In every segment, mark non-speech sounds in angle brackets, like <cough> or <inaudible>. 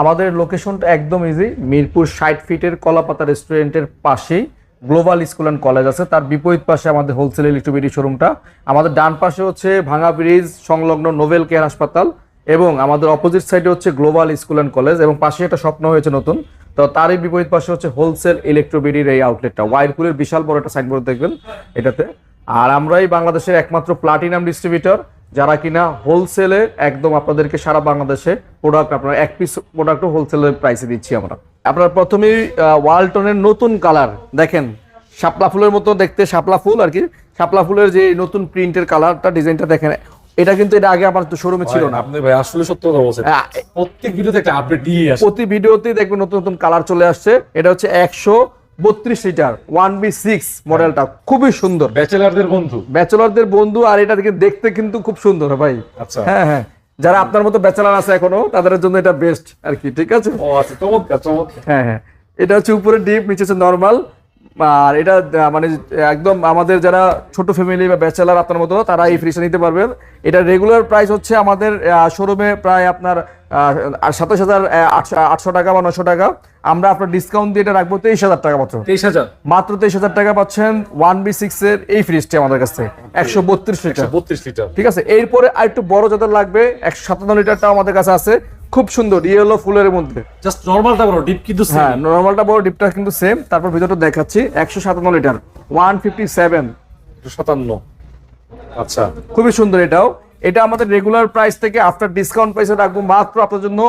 আমাদের লোকেশনটা একদম ইজি মিরপুর ষাট ফিটের কলাপাতা রেস্টুরেন্টের পাশেই গ্লোবাল স্কুল অ্যান্ড কলেজ আছে। তার বিপরীত পাশে আমাদের হোলসেল ইলেকট্রিবিটি শোরুমটা আমাদের ডান পাশে হচ্ছে ভাঙা ব্রিজ সংলগ্ন নোভেল কেয়ার হাসপাতাল এবং আমাদের অপোজিট সাইডে হচ্ছে গ্লোবাল স্কুল অ্যান্ড কলেজ এবং পাশে একটা স্বপ্ন হয়েছে নতুন। তো তারই বিপরীত পাশে হচ্ছে হোলসেল ইলেকট্রোবিডির এই আউটলেটটা ওয়াইরপুলের বিশাল বড় একটা সাইনবোর্ড দেখবেন এটাতে। আর আমরাই বাংলাদেশের একমাত্র প্লাটিনাম ডিস্ট্রিবিউটর যারা কিনা হোলসেলে একদম আপনাদেরকে সারা বাংলাদেশে প্রোডাক্ট আপনার এক পিস প্রোডাক্টও হোলসেলের প্রাইসে দিচ্ছি আমরা। আপনার প্রথমেই ওয়ালটনের নতুন কালার দেখেন শাপলা ফুলের মতো দেখতে শাপলা ফুল আর কি। শাপলা ফুলের যে নতুন প্রিন্টের কালারটা ডিজাইনটা দেখেন এটা কিন্তু এটা আগে আমার শোরুমে ছিল না। আপনি ভাই আসলে সত্য কথা বলছেন। প্রত্যেক ভিডিওতে একটা আপডেট দিয়ে আসে। প্রতি ভিডিওতেই দেখবেন নতুন নতুন কালার চলে আসছে। এটা হচ্ছে একশো বত্রিশ লিটার ওয়ান বি সিক্স মডেলটা খুবই সুন্দর। ব্যাচেলারদের বন্ধু। ব্যাচেলারদের বন্ধু আর এটা দেখতে কিন্তু খুব সুন্দর ভাই। আচ্ছা। হ্যাঁ হ্যাঁ। যারা আপনার মতো ব্যাচেলার আছে এখনও তাদের জন্য এটা বেস্ট আর কি ঠিক আছে? ও আচ্ছা চমৎকার চমৎকার। হ্যাঁ হ্যাঁ। এটা হচ্ছে উপরে ডিপ নিচে হচ্ছে নর্মাল আর এটা মানে একদম আমাদের যারা ছোট ফ্যামিলি বা ব্যাচেলার আপনার মতো তারা এই ফ্রিজটা নিতে পারবেন এটা রেগুলার প্রাইস হচ্ছে আমাদের শোরুমে প্রায় আপনার সাতাশ হাজার আটশো টাকা বা নশো টাকা। আমরা আপনার ডিসকাউন্ট দিয়ে এটা রাখব তেইশ হাজার টাকা মাত্র। তেইশ হাজার? মাত্র তেইশ হাজার টাকা পাচ্ছেন ওয়ান বি সিক্স এর এই ফ্রিজটি আমাদের কাছে একশো বত্রিশ লিটার। বত্রিশ লিটার। ঠিক আছে? এরপরে আর একটু বড় যাদের লাগবে একশো সাতান্ন লিটারটাও আমাদের কাছে আছে। খুব সুন্দর ইয়েলো ফুলের মধ্যে। জাস্ট নর্মালটা বড় ডিপ কিন্তু same। হ্যাঁ নর্মালটা বড় ডিপটা কিন্তু সেম তারপর ভিতরটা দেখাচ্ছি একশো সাতান্ন লিটার ওয়ান ফিফটি সেভেন একশো সাতান্ন। আচ্ছা। খুবই সুন্দর এটাও। এটা আমাদের রেগুলার প্রাইস থেকে আফটার ডিসকাউন্ট প্রাইসে রাখব মাত্র আপনার জন্য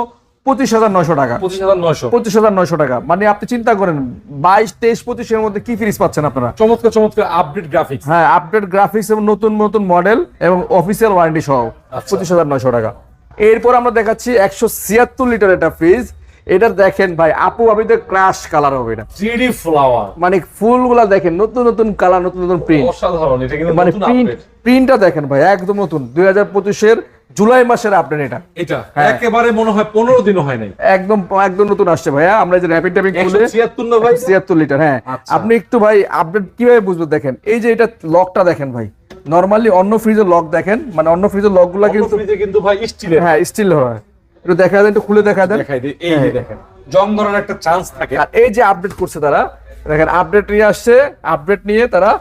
পঁচিশ হাজার নয়শো টাকা। পঁচিশ হাজার নয়শো। পঁচিশ হাজার নয়শো টাকা। মানে আপনি চিন্তা করেন বাইশ তেইশ পঁচিশের মধ্যে কি ফ্রিজ পাচ্ছেন আপনারা? চমৎকার চমৎকার আপডেট গ্রাফিক্স হ্যাঁ আপডেট গ্রাফিক্স এবং নতুন নতুন মডেল এবং অফিসিয়াল ওয়ারেন্টি সহ আচ্ছা। পঁচিশ হাজার নয়শো টাকা। এরপর আমরা দেখাচ্ছি একশো ছিয়াত্তর লিটার এটা ফ্রিজ এটা দেখেন ভাই আপু আবিদের ক্রাশ কালার হবে এটা। থ্রি ফ্লাওয়ার মানে ফুলগুলা দেখেন নতুন নতুন কালার নতুন নতুন প্রিন্ট অসাধারণ এটা কিন্তু মানে প্রিন্ট প্রিন্টটা দেখেন ভাই একদম নতুন। দুই হাজার পঁচিশের জুলাই মাসের আপডেট এটা। এটা হ্যাঁ। একেবারে মনে হয় পনেরো দিনও হয় নাই। একদম একদম নতুন আসছে ভাইয়া। আমরা যে র্যাপিড ট্যাপিং খুলে ছিয়াত্তর না ভাই? ছিয়াত্তর লিটার হ্যাঁ। আচ্ছা। আপনি একটু ভাই আপডেট কীভাবে বুঝবেন দেখেন। এই যে এটা লকটা দেখেন ভাই। নর্মালি অন্য ফ্রিজের লক দেখেন মানে অন্য ফ্রিজের লকগুলা কিন্তু ফ্রিজে কিন্তু ভাই স্টিলের হ্যাঁ স্টিল হয়। একটু দেখা দেন একটু খুলে দেখা দেন। দেখাই দিই এই দেখেন জং ধরার একটা চান্স থাকে। আর এই যে আপডেট করছে তারা দেখেন আপডেট নিয়ে আসছে আপডেট নিয়ে তারা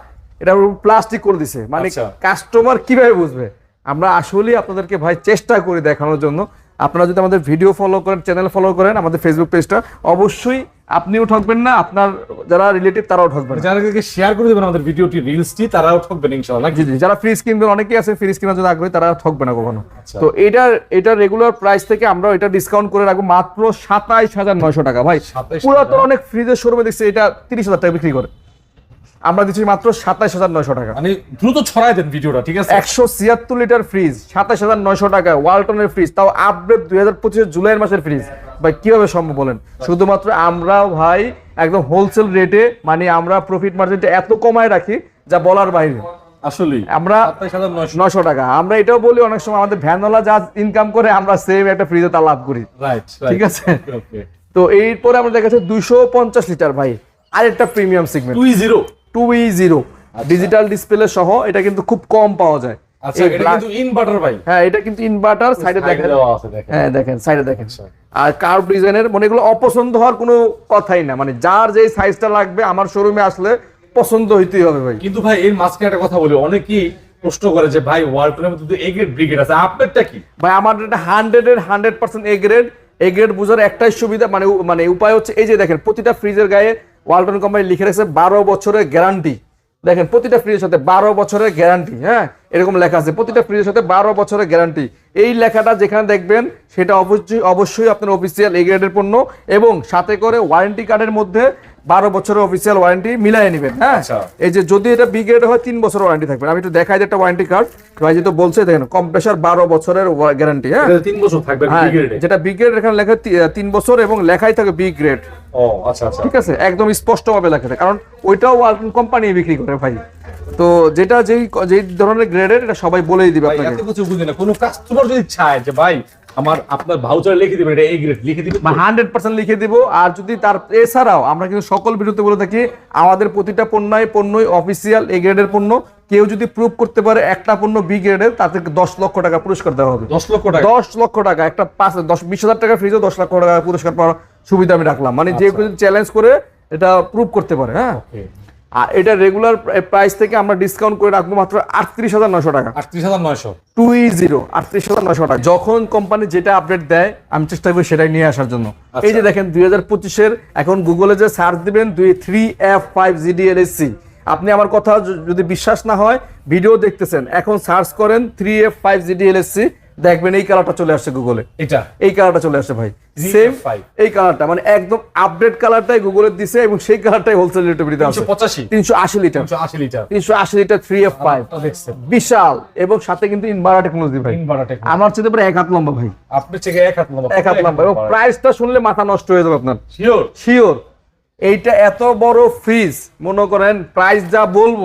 এটা প্লাস্টিক করে দিছে। মানে আচ্ছা। কাস্টমার কীভাবে বুঝবে? আমরা আসলেই আপনাদেরকে ভাই চেষ্টা করি দেখানোর জন্য। আপনারা যদি আমাদের ভিডিও ফলো করেন চ্যানেল ফলো করেন আমাদের ফেসবুক পেজটা অবশ্যই আপনিও ঠকবেন না আপনার যারা রিলেটিভ তারাও ঠকবেন। যাদেরকে শেয়ার করে দেবেন আমাদের ভিডিওটি রিলসটি তারাও ঠকবেন ইনশাআল্লাহ জি জি যারা ফ্রিজ কিনবেন অনেকেই আছে ফ্রিজ কেনার জন্য আগ্রহী তারা ঠকবে না কখনো। আচ্ছা। তো এটার এটা রেগুলার প্রাইস থেকে আমরা এটা ডিসকাউন্ট করে রাখব মাত্র সাতাইশ হাজার নয়শো টাকা। ভাই 27,000 পুরাতন অনেক ফ্রিজের শোরুমে দেখছি এটা তিরিশ হাজার টাকা বিক্রি করে। আমরা দিচ্ছি মাত্র সাতাইশ হাজার নয়শো টাকা। মানে দ্রুত ছড়াই দেন ভিডিওটা ঠিক আছে? একশো ছিয়াত্তর লিটার ফ্রিজ সাতাশ হাজার নয়শো টাকা ওয়ালটনের ফ্রিজ তাও আপডেট দুই হাজার পঁচিশের জুলাই মাসের ফ্রিজ ভাই কীভাবে সম্ভব বলেন? শুধুমাত্র আমরা ভাই একদম হোলসেল রেটে মানে আমরা প্রফিট মার্জিনটা এত কমায় রাখি যা বলার বাইরে। আসলে আমরা নয়শো। টাকা। আমরা এটাও বলি অনেক সময় আমাদের ভ্যানওয়ালা যা ইনকাম করে আমরা সেম একটা ফ্রিজে তা লাভ করি। ঠিক আছে? তো এরপরে আমরা দেখাচ্ছি দুইশো পঞ্চাশ লিটার ভাই। আরেকটা প্রিমিয়াম সেগমেন্ট দুই zero two E zero digital display সহ এটা কিন্তু খুব কম পাওয়া যায়। আচ্ছা এটা কিন্তু ইনভার্টার ভাই। হ্যাঁ এটা কিন্তু ইনভার্টার সাইডে দেখেন। দেওয়া আছে দেখেন। হ্যাঁ দেখেন সাইডে দেখেন। আচ্ছা। আর কার্ভ ডিজাইনের মানে এগুলো অপছন্দ হওয়ার কোনো কথাই না। মানে যার যেই সাইজটা লাগবে আমার শোরুমে আসলে পছন্দ হইতেই হবে ভাই। কিন্তু ভাই এর মাঝখানে একটা কথা বলি অনেকেই প্রশ্ন করে যে ভাই ওয়ালটনের মধ্যে এ গ্রেড ব্রিগেড আছে আপনারটা কি? ভাই আমার এটা হান্ড্রেড এর hundred percent A grade A grade বোঝার একটাই সুবিধা মানে মানে উপায় হচ্ছে এই যে দেখেন প্রতিটা ফ্রিজের গায়ে ওয়ালটন কোম্পানি লিখে রেখেছে বারো বছরের গ্যারান্টি। দেখেন প্রতিটা ফ্রিজের সাথে বারো বছরের গ্যারান্টি হ্যাঁ? এরকম লেখা আছে প্রতিটা ফ্রিজের সাথে বারো বছরের গ্যারান্টি। এই লেখাটা যেখানে দেখবেন সেটা অবশ্যই অবশ্যই আপনার অফিসিয়াল এ গ্রেডের পণ্য এবং সাথে করে ওয়ারেন্টি কার্ডের মধ্যে বারো বছরের অফিসিয়াল ওয়ারেন্টি মিলাই নেবেন হ্যাঁ? আচ্ছা। এই যে যদি এটা বি গ্রেড হয় তিন বছর ওয়ারেন্টি থাকবে। আমি একটু দেখাই যে একটা ওয়ারেন্টি কার্ড ভাই যেহেতু বলছে দেখেন কম্প্রেসার বারো বছরের গ্যারান্টি হ্যাঁ? তিন বছর থাকবে হ্যাঁ যেটা বি গ্রেড এখানে লেখা তিন বছর এবং লেখাই থাকে বি গ্রেড ও আচ্ছা আচ্ছা। ঠিক আছে একদম স্পষ্ট ভাবে লেখা থাকে। কারণ ওইটাও কোম্পানি বিক্রি করে ভাই। তো যেটা যেই যেই ধরনের গ্রেডের এটা সবাই বলেই দিবে আপনাকে। এত কিছু বুঝি না। কোনো কাস্টমার যদি চায় যে ভাই আমার আপনার ভাউচার লিখে দিবেন এটা এ গ্রেড লিখে দিবেন? হান্ড্রেড পার্সেন্ট লিখে দিব। আর যদি তার এছাড়াও আমরা কিন্তু সকল ভিডিওতে বলে থাকি আমাদের প্রতিটা পণ্যই পণ্যই অফিসিয়াল এ গ্রেডের পণ্য। কেউ যদি প্রুভ করতে পারে একটা পণ্য বি গ্রেডের তাতে দশ লক্ষ টাকা পুরস্কার দেওয়া হবে। দশ লক্ষ টাকা? দশ লক্ষ টাকা একটা পাঁচ দশ বিশ হাজার টাকা ফ্রিজে দশ লক্ষ টাকা পুরস্কার পাওয়ার সুবিধা আমি রাখলাম। মানে যে কেউ চ্যালেঞ্জ করে এটা প্রুভ করতে পারে হ্যাঁ? আর এটা রেগুলার প্রাইস থেকে আমরা ডিসকাউন্ট করে রাখব মাত্র আটত্রিশ হাজার নশো টাকা। আটত্রিশ হাজার নয়শো। টু জিরো আটত্রিশ হাজার নশো টাকা। যখন কোম্পানি যেটা আপডেট দেয় আমি চেষ্টা করি সেটাই নিয়ে আসার জন্য। এই যে দেখেন দুই হাজার পঁচিশের এখন গুগলে যে সার্চ দিবেন দুই থ্রি এফ ফাইভ জিডিএলএসসি আপনি আমার কথা যদি বিশ্বাস না হয় ভিডিও দেখতেছেন। এখন সার্চ করেন থ্রি এফ ফাইভ জিডিএলএসসি দেখবেন এই কালারটা চলে আসছে গুগলে এটা? এই কালারটা চলে আসছে ভাই। সেম এই কালারটা মানে একদম আপডেট কালারটাই গুগলে দিছে এবং সেই কালারটাই হোলসেল রেটে আছে। তিনশো পঁচাশি। তিনশো আশি লিটার তিনশো আশি লিটার তিনশো আশি লিটার থ্রি এফ ফাইভ তা দেখছেন। বিশাল। এবং সাথে কিন্তু ইনভার্টার টেকনোলজি ভাই। ইনভার্টার টেকনোলজি আমার চেয়ে পরে এক হাত লম্বা ভাই। আপনি থেকে এক হাত লম্বা। এক হাত লম্বা। এবং প্রাইসটা শুনলে মাথা নষ্ট হয়ে যাবে আপনার। শিওর শিওর এইটা এত বড় ফ্রিজ মনে করেন প্রাইস যা বলব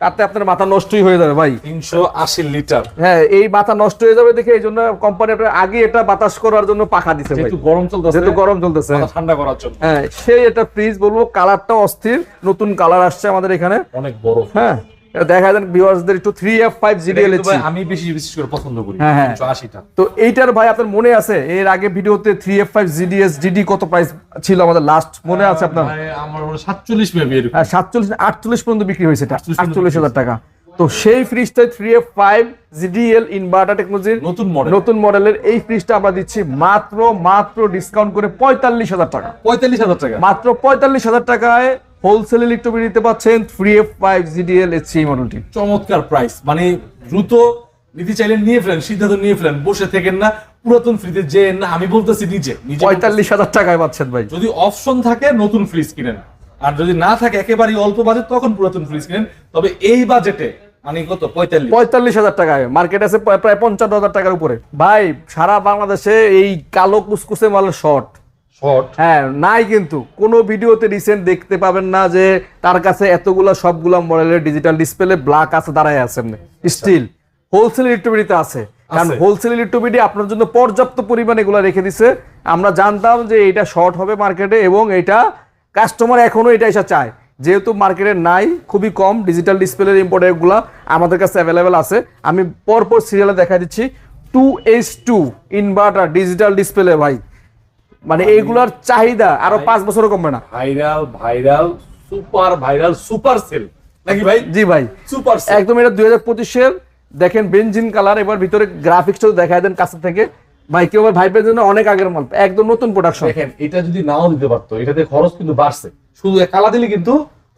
তাতে আপনার মাথা নষ্টই হয়ে যাবে ভাই। তিনশো আশি লিটার। হ্যাঁ এই মাথা নষ্ট হয়ে যাবে দেখে এই জন্য কোম্পানি আপনার আগে এটা বাতাস করার জন্য পাখা দিছে ভাই। যেহেতু গরম চলতেছে যেহেতু গরম চলতেছে। ঠান্ডা করার জন্য। হ্যাঁ সেই এটা ফ্রিজ বলব কালারটা অস্থির নতুন কালার আসছে আমাদের এখানে। অনেক বড়। হ্যাঁ দেখা যায় ভিউয়ার্সদের একটু জিডিএল আমি বেশি বিশেষ করে পছন্দ করি হ্যাঁ, হ্যাঁ। তো এইটার ভাই আপনার মনে আছে? এর আগে ভিডিওতে three F five GDS GD কত প্রাইস ছিল আমাদের লাস্ট মনে আছে আপনার? ভাই, আমার মনে সাতচল্লিশ মেবি এরকম হ্যাঁ সাতচল্লিশ আটচল্লিশ পর্যন্ত বিক্রি হয়েছে এটা। 48 হাজার টাকা। তো সেই ফ্রিজটা three F five GDL inverter টেকনোলজির নতুন মডেল নতুন মডেলের এই ফ্রিজটা আমরা দিচ্ছি মাত্র মাত্র ডিসকাউন্ট করে পঁয়তাল্লিশ হাজার টাকা। পঁয়তাল্লিশ হাজার টাকা। মাত্র পঁয়তাল্লিশ হাজার টাকায় হোলসেল ইলেকট্রনিক নিতে পাচ্ছেন থ্রি এফ ফাইভ জিডিএল এর সেই মডেলটি চমৎকার প্রাইস মানে দ্রুত নিতে চাইলেন নিয়ে ফেলেন সিদ্ধান্ত নিয়ে ফেলেন বসে থেকেন না পুরাতন ফ্রিজে যে না আমি বলতেছি নিজে পঁয়তাল্লিশ হাজার টাকায় পাচ্ছেন ভাই। যদি অপশন থাকে নতুন ফ্রিজ কিনেন। আর যদি না থাকে একেবারেই অল্প বাজেট তখন পুরাতন ফ্রিজ কিনেন। তবে এই বাজেটে মানে কত পঁয়তাল্লিশ? পঁয়তাল্লিশ হাজার টাকায়। মার্কেট আছে প্রায়- প্রায় পঞ্চান্ন হাজার টাকার উপরে। ভাই সারা বাংলাদেশে এই কালো কুসকুসে মালের শর্ট শর্ট। হ্যাঁ নাই কিন্তু। কোনো ভিডিওতে রিসেন্ট দেখতে পাবেন না যে তার কাছে এতগুলা সবগুলা মডেলের ডিজিটাল ডিসপ্লে ব্ল্যাক আছে দাঁড়ায় আছে স্টিল হোলসেল ইলেকট্রিবিটিতে আছে। কারণ হোলসেল ইলেকট্রিবিটি আপনার জন্য পর্যাপ্ত পরিমাণে এগুলো রেখে দিছে। আমরা জানতাম যে এটা শর্ট হবে মার্কেটে এবং এটা কাস্টমার এখনও এটা এসে চায়। যেহেতু মার্কেটে নাই খুবই কম ডিজিটাল ডিসপ্লের ইম্পোর্টেরগুলো আমাদের কাছে অ্যাভেলেবেল আছে। আমি পরপর সিরিয়ালে দেখা দিচ্ছি। Two H two inverter digital display ভাই। মানে এইগুলোর চাহিদা আরও পাঁচ বছরও কমবে না। Viral viral super viral super sale. নাকি ভাই? জি ভাই। Super sale. একদম এটা দুই হাজার পঁচিশের দেখেন বেঞ্জিন কালার এবার ভিতরে গ্রাফিক্সটা দেখায় দেন কাছে থেকে। ভাই কেউ ভাইবের জন্য অনেক আগের মাল একদম নতুন প্রোডাকশন দেখেন এটা যদি নাও দিতে পারতো এটাতে খরচ কিন্তু বাড়ছে। শুধু কালা দিলে কিন্তু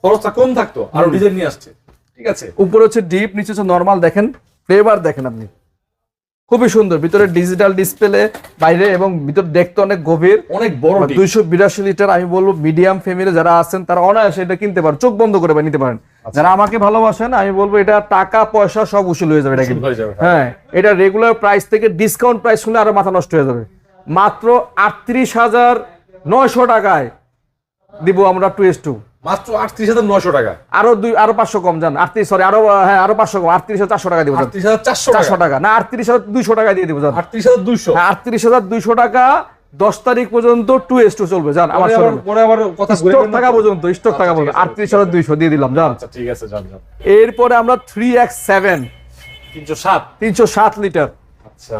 খরচটা কম থাকতো আরও ডিজাইন নিয়ে আসছে। ঠিক আছে? উপরে হচ্ছে ডিপ নিচে হচ্ছে নর্মাল দেখেন ফ্লেভার দেখেন আপনি। খুবই সুন্দর। ভিতরে ডিজিটাল ডিসপ্লে বাইরে এবং ভিতর দেখতে অনেক গভীর। অনেক বড় দুইশো বিরাশি লিটার আমি বলব মিডিয়াম ফ্যামিলি যারা আছেন তারা অনায়াসে এটা কিনতে পারেন। চোখ বন্ধ করে নিতে পারেন। আচ্ছা। যারা আমাকে ভালোবাসেন আমি বলব এটা টাকা পয়সা সব উসুল হয়ে যাবে এটা কিন্তু। হ্যাঁ এটা রেগুলার প্রাইস থেকে ডিসকাউন্ট প্রাইস শুনে আরও মাথা নষ্ট হয়ে যাবে। মাত্র আটত্রিশ হাজার নয়শো টাকায় দিব আমরা টু এস টু। মাত্র আটত্রিশ হাজার নয়শো টাকা। আরও দুই আরও পাঁচশো কম যান আটত্রিশ সরি আরও হ্যাঁ আরও পাঁচশো কম। আটত্রিশ হাজার চারশো টাকা দিব আটত্রিশ হাজার চারশো চারশো টাকা। না আটত্রিশ হাজার দুইশো টাকা দিয়ে দিব আটত্রিশ হাজার দুইশো। আটত্রিশ হাজার দুইশো টাকা দশ তারিখ পর্যন্ত টু এস টু চলবে আমার পরে আবার স্টক থাকা পর্যন্ত স্টক আচ্ছা, থাকা পর্যন্ত। আটত্রিশ হাজার দুইশো দিয়ে দিলাম আচ্ছা ঠিক আছে এরপরে আমরা থ্রি এক্স সেভেন তিনশো সাত। তিনশো সাত লিটার। আচ্ছা।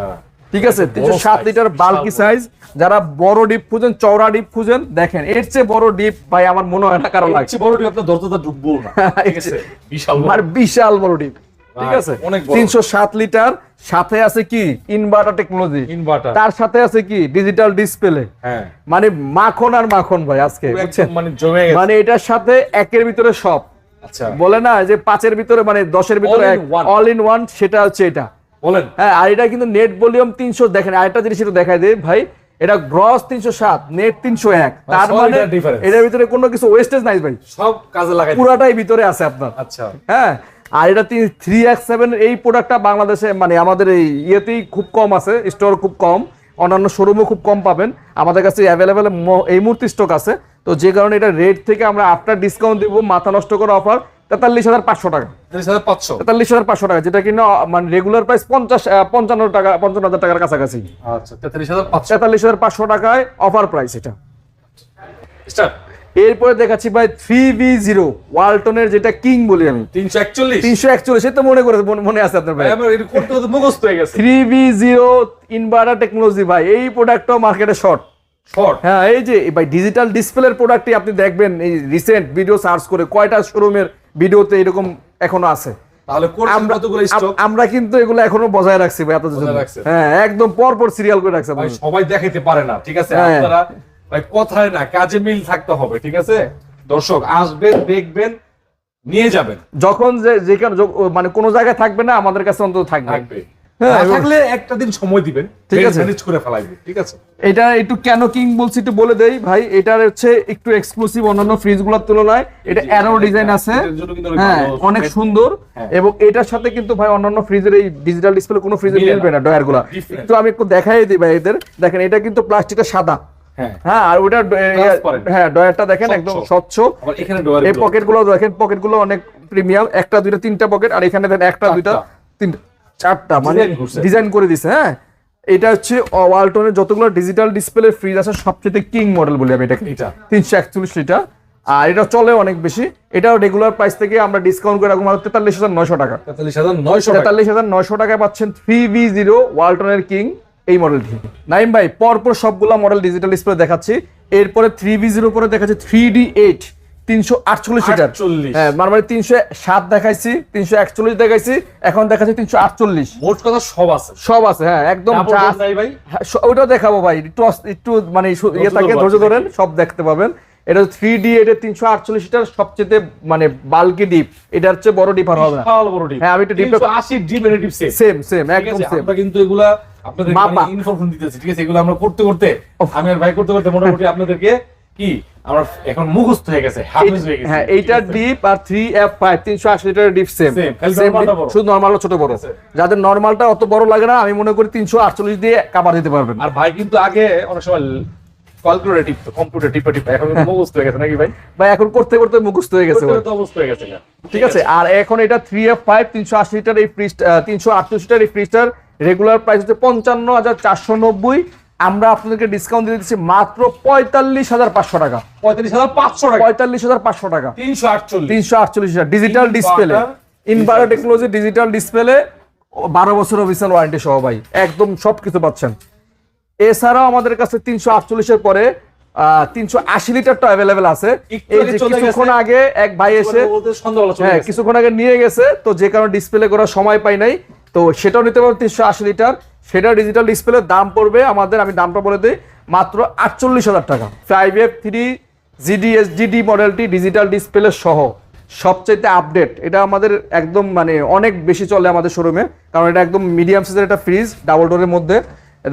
ঠিক আছে তিনশো সাত লিটার বাল্কি সাইজ যারা বড় ডিপ খুঁজেন চওড়া ডিপ খুঁজেন দেখেন এর চেয়ে বড় ডিপ ভাই আমার মনে হয় না কারও এর লাগছে। বড় ডিপ আপনার দরজাটা ঢুকবো না। <laughs> বিশাল বড়। আর বিশাল বড় ডিপ। ঠিক আছে তিনশো সাত লিটার সাথে আছে কি? ইনভার্টার টেকনোলজি ইনভার্টার তার সাথে আছে কি? ডিজিটাল ডিসপ্লে হ্যাঁ। মানে মাখন আর মাখন ভাই আজকে মানে জমে গেছে। মানে এটার সাথে একের ভিতরে সব। আচ্ছা। বলে না যে পাঁচের ভিতরে মানে দশের ভিতরে. অল ইন ওয়ান সেটা হচ্ছে এটা। বলেন। হ্যাঁ আর এটা কিন্তু নেট ভলিউম তিনশো দেখেন আরেকটা জিনিস একটু দেখাই দেয় ভাই এটা গ্রস তিনশো সাত নেট তিনশো এক। তার মানে এটার ভিতরে কোনো কিছু ওয়েস্টেজ নাই ভাই। সব কাজে লাগাই পুরাটাই ভিতরে আছে আপনার। আচ্ছা। হ্যাঁ আর এটা থ্রি এক্স সেভেন এই প্রোডাক্টটা বাংলাদেশে মানে আমাদের এই ইয়েতেই খুব কম আছে স্টোর খুব কম অন্যান্য শোরুমও খুব কম পাবেন। আমাদের কাছে অ্যাভেলেবেল এই মুহূর্তে স্টক আছে। তো যে কারণে এটা রেট থেকে আমরা আফটার ডিসকাউন্ট দিব মাথা নষ্ট করা অফার তেতাল্লিশ হাজার পাঁচশো টাকা। তেতাল্লিশ হাজার পাঁচশো? টাকা যেটা কিনা মানে রেগুলার প্রাইস পঞ্চাশ পঞ্চান্ন টাকা পঞ্চান্ন হাজার টাকার কাছাকাছি। আচ্ছা তেতাল্লিশ হাজার তেতাল্লিশ হাজার পাঁচশো টাকায় অফার প্রাইস এটা। এরপরে দেখাচ্ছি ভাই থ্রি বি জিরো ওয়ালটনের যেটা কিং বলি আমি। তিনশো একচল্লিশ? তিনশো একচল্লিশ তো মনে করে মনে- আছে আপনার ভাই। মুখস্থ হয়ে গেছে। Three B zero inverter technology ভাই এই প্রোডাক্টটাও মার্কেটে শর্ট শর্ট হ্যাঁ এই যে ভাই ডিজিটাল ডিসপ্লের প্রোডাক্টই আপনি দেখবেন এই রিসেন্ট ভিডিও সার্চ করে কয়টা শোরুমের ভিডিওতে এরকম এখনও আছে। আমরা কিন্তু এগুলো এখনও বজায় রাখছি ভাই আপনাদের জন্য। হ্যাঁ একদম পর পর সিরিয়াল করে রাখছে ভাই সবাই দেখাইতে পারে না ঠিক আছে? হ্যাঁ। আপনারা ভাই কথায় না কাজে মিল থাকতে হবে ঠিক আছে? দর্শক আসবেন দেখবেন নিয়ে যাবেন। যখন যে যেখানে মানে কোনো জায়গায় থাকবে না আমাদের কাছে অন্তত থাকবে। থাকলে একটা দিন সময় দিবেন ঠিক আছে। ম্যানেজ করে ফেলাইবে ঠিক আছে? এটা একটু কেন কিং বলছি একটু বলে দেই ভাই এটার হচ্ছে একটু এক্সক্লুসিভ অন্যান্য তুলনায় এটা অ্যারো ডিজাইন আছে। হ্যাঁ অনেক সুন্দর। হ্যাঁ। এবং এটার সাথে কিন্তু ভাই অন্যান্য ফ্রিজের এই ডিজিটাল ডিসপ্লে কোনো ফ্রিজে মিলে মিলবে না। একটু আমি একটু দেখাই দিই ভাই এদের। দেখেন এটা কিন্তু প্লাস্টিকটা সাদা। হ্যাঁ। হ্যাঁ আর ওটা হ্যাঁ ডয়ারটা দেখেন স্বচ্ছ। একদম স্বচ্ছ। এই পকেটগুলো দেখেন পকেটগুলো অনেক প্রিমিয়াম একটা দুইটা তিনটা পকেট আর এখানে দেন একটা দুইটা তিনটা। চারটা মানে ডিজাইন করে দিছে হ্যাঁ? এটা হচ্ছে ওয়ালটনের যতগুলো ডিজিটাল ডিসপ্লে ফ্রিজ আছে সবচেয়ে কিং মডেল বলি আমি এটাকে। এটা। তিনশো একচল্লিশ লিটার আর এটা চলে অনেক বেশি। এটাও রেগুলার প্রাইস থেকে আমরা ডিসকাউন্ট করে রাখব মাত্র তেতাল্লিশ হাজার নয়শো টাকা। তেতাল্লিশ হাজার নয়শো টাকা। হাজার নয়শো টাকায় পাচ্ছেন থ্রি বি জিরো ওয়ালটনের কিং এই মডেলটি নাইম ভাই পরপর সবগুলা মডেল ডিজিটাল ডিসপ্লে দেখাচ্ছি। এরপরে থ্রি বি জিরো পরে দেখাচ্ছি থ্রি ডি এইট তিনশো আটচল্লিশ লিটার হ্যাঁ মানে তিনশো সাত দেখাইছি তিনশো একচল্লিশ দেখাইছি এখন দেখাচ্ছি তিনশো আটচল্লিশ। মোট কথা সব আছে। সব আছে হ্যাঁ একদম Double যা door আছে- নাই ভাই? হ্যাঁ, স- ওটাও দেখাবো ভাই একটু একটু মানে ইয়ে থাকে ধৈর্য ধরেন সব দেখতে পাবেন। এটা থ্রি ডি এটা তিনশো আটচল্লিশ লিটার সবচেয়ে মানে বাল্কি ডিপ এটা হচ্ছে বড় ডিপ আর হবে না। বড় ডিপ হ্যাঁ, আমি একটু deep এ- 380 ডিপ এর ডিপ সেম সেম সেম একদম সেম কিন্তু এগুলা আপনাদের। ইনফরমেশন দিতেছি ঠিক আছে? এগুলো আমরা করতে করতে আমি আর ভাই করতে করতে মোটামুটি আপনাদেরকে কি আমরা এখন মুখস্থ হয়ে গেছে হাফেজ হয়ে গেছে। হ্যাঁ এইটা ডিপ আর থ্রি এফ ফাইভ তিনশো আশি লিটারের ডিপ সেম। শুধু নর্মাল ছোট বড়। যাদের নর্মালটা অত বড় লাগে না আমি মনে করি তিনশো আটচল্লিশ দিয়ে কাবার দিতে পারবেন। আর ভাই কিন্তু আগে অনেক সময় ক্যালকুলেটর টিপতো কম্পিউটার টিপে টিপে এখন মুখস্থ হয়ে গেছে নাকি ভাই? বা এখন করতে করতে মুখস্থ হয়ে গেছে করতে ভাই। হয়ে গেছে ঠিক আছে আর এখন এটা থ্রি এফ ফাইভ তিনশো আশি লিটার এই ফ্রিজ লিটার এই ফ্রিজটার রেগুলার প্রাইস হচ্ছে পঞ্চান্ন হাজার চারশো নব্বই। আমরা আপনাদেরকে ডিসকাউন্ট দিয়ে দিচ্ছি মাত্র পঁয়তাল্লিশ হাজার পাঁচশো টাকা। পঁয়তাল্লিশ হাজার পাঁচশো টাকা? পঁয়তাল্লিশ হাজার পাঁচশো টাকা। তিনশো আটচল্লিশ। তিনশো আটচল্লিশ হাজার। Digital display inverter technology digital display বারো বছর অফিসিয়াল ওয়ারেন্টি সহ ভাই। একদম সবকিছু পাচ্ছেন। এছাড়াও আমাদের কাছে তিনশো আটচল্লিশের পরে তিনশো আশি লিটারটা অ্যাভেলেবেল আছে। এই যে কিছুক্ষণ আগে এক ভাই এসে হ্যাঁ কিছুক্ষণ আগে নিয়ে গেছে তো যে কারণে ডিসপ্লে করার সময় পাই নাই। তো সেটাও নিতে পারব তিনশো আশি লিটার। সেটা ডিজিটাল ডিসপ্লের দাম পড়বে আমাদের আমি দামটা বলে দিই মাত্র আটচল্লিশ হাজার টাকা। Five F three GDS GD মডেলটি ডিজিটাল ডিসপ্লে সহ। সবচাইতে আপডেট এটা আমাদের একদম মানে অনেক বেশি চলে আমাদের শোরুমে কারণ এটা একদম মিডিয়াম সাইজের একটা ফ্রিজ ডাবল ডোরের মধ্যে।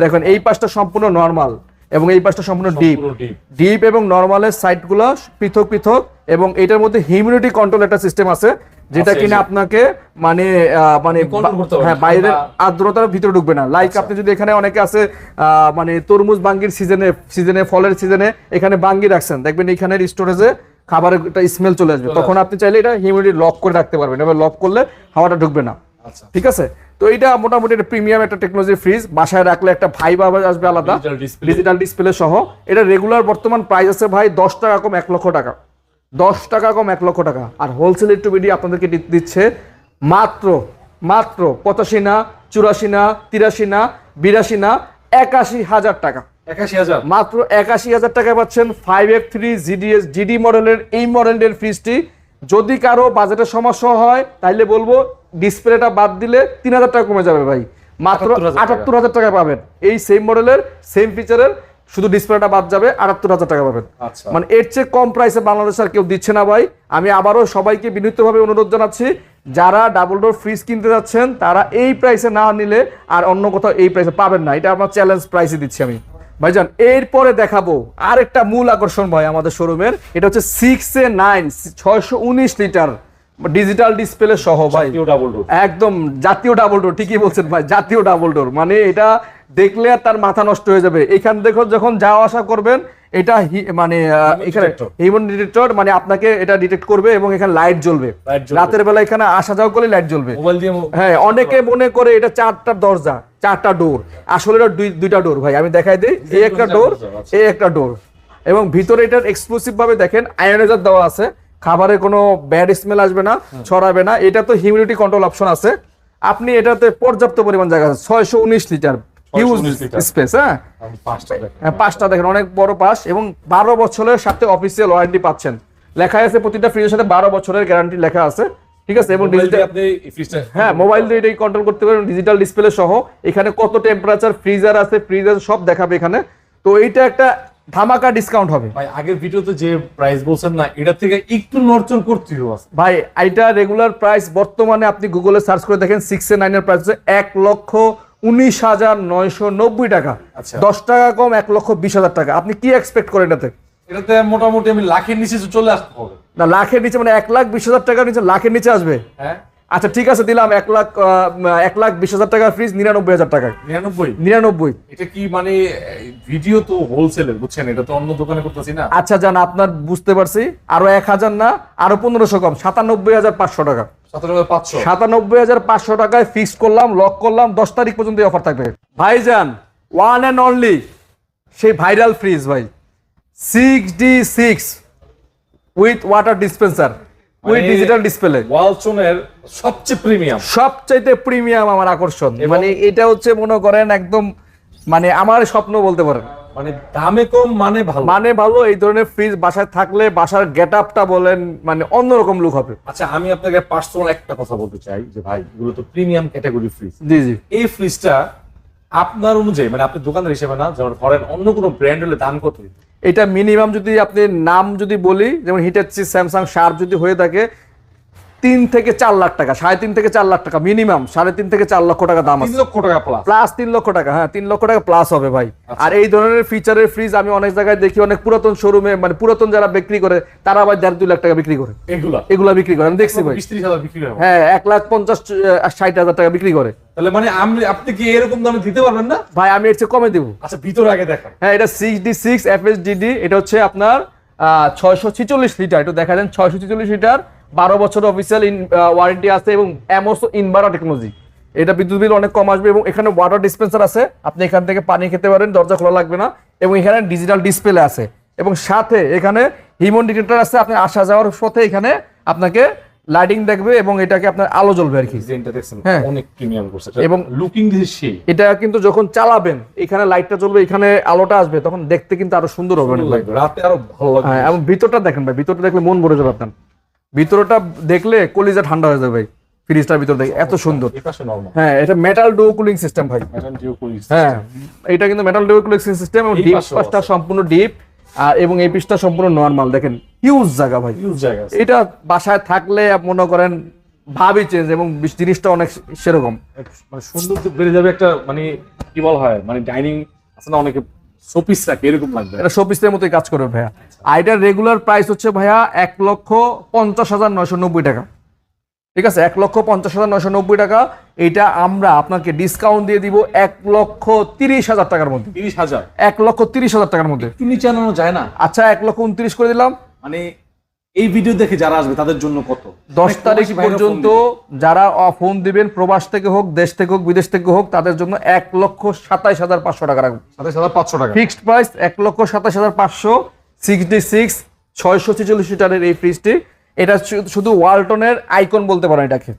দেখেন এই পাশটা সম্পূর্ণ নর্মাল এবং এই পাশটা সম্পূর্ণ ডিপ ডিপ এবং নর্মালের সাইটগুলো পৃথক পৃথক এবং এটার মধ্যে হিউমিডিটি কন্ট্রোল একটা সিস্টেম আছে। যেটা কিনা আপনাকে মানে মানে। হ্যাঁ বাইরের আর্দ্রতার ভিতরে ঢুকবে না। লাইক আচ্ছা। আপনি যদি এখানে অনেকে আছে মানে তরমুজ বাঙ্গির সিজনে সিজনে ফলের সিজনে এখানে বাঙ্গি রাখছেন দেখবেন এখানের স্টোরেজে খাবারের একটা স্মেল চলে আসবে। তখন আপনি চাইলে এটা হিউমিডিটি লক করে রাখতে পারবেন এবার লক করলে হাওয়াটা ঢুকবে না। আচ্ছা। ঠিক আছে? তো এটা মোটামুটি একটা প্রিমিয়াম একটা টেকনোলজি ফ্রিজ বাসায় রাখলে একটা ভাই বাবা আসবে আলাদা। ডিজিটাল ডিসপ্লে সহ। এটা রেগুলার বর্তমান প্রাইস আছে ভাই দশ টাকা কম এক লক্ষ টাকা। দশ টাকা কম এক লক্ষ টাকা। আর হোলসেল বিডি আপনাদেরকে দিচ্ছে। মাত্র মাত্র পঁচাশি না চুরাশি না তিরাশি না বিরাশি না একাশি হাজার টাকা। একাশি হাজার? মাত্র একাশি হাজার টাকায় পাচ্ছেন five F three GDS GD মডেলের এই মডেলের ফ্রিজটি যদি কারও বাজেটের সমস্যা হয় তাহলে বলব ডিসপ্লেটা বাদ দিলে তিন হাজার টাকা কমে যাবে ভাই। মাত্র আটাত্তর হাজার টাকা। পাবেন। এই সেম মডেলের সেম ফিচারের শুধু ডিসপ্লেটা বাদ যাবে আটাত্তর হাজার টাকা পাবেন। আচ্ছা। মানে এর চেয়ে কম প্রাইসে বাংলাদেশ আর কেউ দিচ্ছে না ভাই। আমি আবারও সবাইকে বিনীতভাবে অনুরোধ জানাচ্ছি যারা ডাবল ডোর ফ্রিজ কিনতে যাচ্ছেন তারা এই প্রাইসে না নিলে আর অন্য কোথাও এই প্রাইসে পাবেন না। এটা আমার চ্যালেঞ্জ প্রাইসে দিচ্ছি আমি। ভাইজান এরপরে দেখাবো আরেকটা মূল আকর্ষণ ভাই আমাদের শোরুমের এটা হচ্ছে সিক্স এ নাইন ছয়শো উনিশ লিটার ডিজিটাল ডিসপ্লে সহ ভাই। একদম জাতীয় ডাবল ডোর ঠিকই বলছেন ভাই জাতীয় ডাবল ডোর মানে এটা দেখলে তার মাথা নষ্ট হয়ে যাবে। এখান দেখো যখন যাওয়া আসা করবেন এটা মানে এখানে হিউম্যান ডিটেক্টর মানে আপনাকে এটা ডিটেক্ট করবে এবং এখানে লাইট জ্বলবে। রাতের বেলা এখানে আসা যাওয়া করলে লাইট জ্বলবে। হ্যাঁ অনেকে মনে করে এটা চারটা দরজা চারটা ডোর আসলে এটা দুই- দুইটা ডোর ভাই। আমি দেখাই দিই এই একটা ডোর আচ্ছা। এই একটা ডোর এবং ভিতরে এটার এক্সক্লুসিভ ভাবে দেখেন আয়োনাইজার দেওয়া আছে। খাবারে কোনো ব্যাড স্মেল আসবে না ছড়াবে না। এটা তো হিউমিডিটি কন্ট্রোল অপশন আছে। আপনি এটাতে পর্যাপ্ত পরিমাণ জায়গা আছে ছয়শো উনিশ লিটার। হিউজ স্পেস হ্যাঁ? পাঁচটা দেখেন। হ্যাঁ, পাঁচটা দেখেন অনেক বড় পাস এবং বারো বছরের সাথে অফিসিয়াল ওয়ারেন্টি পাচ্ছেন। লেখা আছে প্রতিটা ফ্রিজের সাথে বারো বছরের গ্যারান্টি লেখা আছে ঠিক আছে? এবং ডিজিটাল আপনি হ্যাঁ মোবাইল দিয়ে এটাই কন্ট্রোল করতে পারবেন ডিজিটাল ডিসপ্লে সহ। এখানে কত টেম্পারেচার ফ্রিজার আছে ফ্রিজার সব দেখাবে এখানে। তো এইটা একটা ধামাকা ডিসকাউন্ট হবে। ভাই আগের ভিডিওতে যে প্রাইস বলছেন না এটা থেকে একটু নড়চড় করতে ভাই এটা রেগুলার প্রাইস বর্তমানে আপনি গুগলে সার্চ করে দেখেন সিক্স এ নাইনের প্রাইস হচ্ছে এক লক্ষ উনিশ হাজার নয়শো নব্বই টাকা। আচ্ছা। দশ টাকা কম এক লক্ষ বিশ হাজার টাকা। আপনি কি এক্সপেক্ট করেন এটাতে? এটাতে মোটামুটি আমি লাখের নিচে চলে আসতে হবে। না লাখের নিচে মানে এক লাখ বিশ হাজার টাকার নিচে লাখের নিচে আসবে? হ্যাঁ। আচ্ছা ঠিক আছে দিলাম। এক লাখ এক লাখ বিশ হাজার টাকার ফ্রিজ নিরানব্বই হাজার টাকায় নিরানব্বই? নিরানব্বই। এটা কি মানে ভিডিও তো হোলসেলের বুঝছেন? এটা তো অন্য দোকানে করতেছি না। আচ্ছা জান আপনার বুঝতে পারছি। আরও এক হাজার না আরও পনেরোশো কম সাতানব্বই হাজার পাঁচশো টাকা। সাতানব্বই হাজার পাঁচশো। টাকায় ফিক্স করলাম লক করলাম দশ তারিখ পর্যন্ত অফার থাকবে। ভাইজান ওয়ান অ্যান্ড অনলি সেই ভাইরাল ফ্রিজ ভাই। Six D six with water dispenser with digital display ওয়ালচনের সবচেয়ে প্রিমিয়াম সবচাইতে প্রিমিয়াম আমার আকর্ষণ। মানে এটা হচ্ছে মনে করেন একদম মানে আমার স্বপ্ন বলতে পারেন। মানে দামে কম মানে ভালো। মানে ভালো এই ধরনের ফ্রিজ বাসায় থাকলে বাসার গেট আপটা বলেন মানে অন্যরকম লুক হবে। আচ্ছা আমি আপনাকে পার্সোনাল একটা কথা বলতে চাই যে ভাই এগুলো তো প্রিমিয়াম ক্যাটাগরি ফ্রিজ জি জি। এই ফ্রিজটা আপনার অনুযায়ী মানে আপনি দোকানের হিসেবে না যেমন ধরেন অন্য কোনো ব্র্যান্ড হলে দাম কত? এটা মিনিমাম যদি আপনি নাম যদি বলি যেমন হিটাচি স্যামসাং শার্প যদি হয়ে থাকে তিন থেকে চার লাখ টাকা সাড়ে তিন থেকে চার লাখ টাকা মিনিমাম সাড়ে তিন থেকে চার লক্ষ টাকা দাম আছে। লক্ষ টাকা প্লাস প্লাস তিন লক্ষ টাকা হ্যাঁ তিন লক্ষ টাকা প্লাস হবে ভাই। আচ্ছা। আর এই ধরনের ফিচারের ফ্রিজ আমি অনেক জায়গায় দেখি অনেক পুরাতন শোরুমে মানে পুরাতন যারা বিক্রি করে তারা আবার দেড় দুই লাখ টাকা বিক্রি করে। এগুলা? এগুলা বিক্রি করে আমি দেখছি ভাই। হ্যাঁ এক লাখ পঞ্চাশ ষাট হাজার টাকা বিক্রি করে। তাহলে মানে আমি আপনি কি এরকম দামে দিতে পারবেন না? ভাই আমি এর চেয়ে কমে দেবো। আচ্ছা ভিতরে আগে দেখান। হ্যাঁ এটা সিক্স ডি সিক্স এফএসডিডি এটা হচ্ছে আপনার ছয়শো ছিচল্লিশ লিটার একটু দেখা যান ছয়শো ছিচল্লিশ লিটার বারো বছর অফিসিয়াল ওয়ারেন্টি আছে এবং অ্যামোসো ইনভার্টার টেকনোলজি এটা বিদ্যুৎ বিল অনেক কম আসবে এবং এখানে ওয়াটার ডিসপেন্সার আছে। আপনি এখান থেকে পানি খেতে পারেন দরজা খোলা লাগবে না এবং এখানে ডিজিটাল ডিসপ্লে আছে। এবং সাথে এখানে হিমন ডিটেক্টর আছে আপনি আসা যাওয়ার পথে এখানে আপনাকে লাইটিং দেখবে এবং এটাকে আপনার আলো জ্বলবে আর কি হ্যাঁ। অনেক প্রিমিয়াম করছে। এবং লুকিং সেই এটা কিন্তু যখন চালাবেন এখানে লাইটটা জ্বলবে এখানে আলোটা আসবে তখন দেখতে কিন্তু আরও সুন্দর হবে। রাতে আরও ভালো লাগবে। হ্যাঁ এবং ভিতরটা দেখেন ভাই ভিতরটা দেখলে মন ভরে যাবে আপনার। ভিতরটা দেখলে কলিজা ঠান্ডা হয়ে যাবে ভাই ফ্রিজটার ভিতর দেখে। এত সুন্দর। পাশে নরমাল হ্যাঁ এটা মেটাল ডো কুলিং সিস্টেম ভাই। হ্যাঁ এটা কিন্তু মেটাল ডো কুলিং সিস্টেম এবং ডিপ পাশটা সম্পূর্ণ ডিপ আর এবং এই পিসটা সম্পূর্ণ নর্মাল দেখেন হিউজ জায়গা ভাই। ইউজ জায়গা এটা বাসায় থাকলে মনে করেন ভাবি চেঞ্জ এবং জিনিসটা অনেক সেরকম। মানে সুন্দর বেড়ে যাবে একটা মানে কি বল হয় মানে ডাইনিং আছে না অনেকে শোপিস রাখে এরকম লাগবে। এটা শোপিসের মতোই কাজ করবে ভাইয়া। আর এটার রেগুলার প্রাইস হচ্ছে ভাইয়া এক লক্ষ পঞ্চাশ হাজার নয়শো নব্বই টাকা। ঠিক আছে? এক লক্ষ পঞ্চাশ হাজার নয়শো নব্বই টাকা। এটা আমরা আপনাকে ডিসকাউন্ট দিয়ে দিব এক লক্ষ তিরিশ হাজার টাকার মধ্যে। তিরিশ হাজার? এক লক্ষ তিরিশ হাজার টাকার মধ্যে। একটু নিচে আনানো যায় না? আচ্ছা এক লক্ষ উনত্রিশ করে দিলাম। মানে এই ভিডিও দেখে যারা আসবে তাদের জন্য কত? দশ তারিখ পর্যন্ত যারা ফোন দিবেন প্রবাস থেকে হোক দেশ থেকে হোক বিদেশ থেকে হোক তাদের জন্য এক লক্ষ সাতাইশ হাজার পাঁচশো টাকা রাখব। সাতাইশ হাজার পাঁচশো টাকা। ফিক্সড প্রাইস এক লক্ষ সাতাইশ হাজার পাঁচশো সিক্সটি সিক্স ছয়শো ছেচল্লিশ লিটারের এই ফ্রিজটি এটা শুধু ওয়ালটনের আইকন বলতে পারেন এটাকে।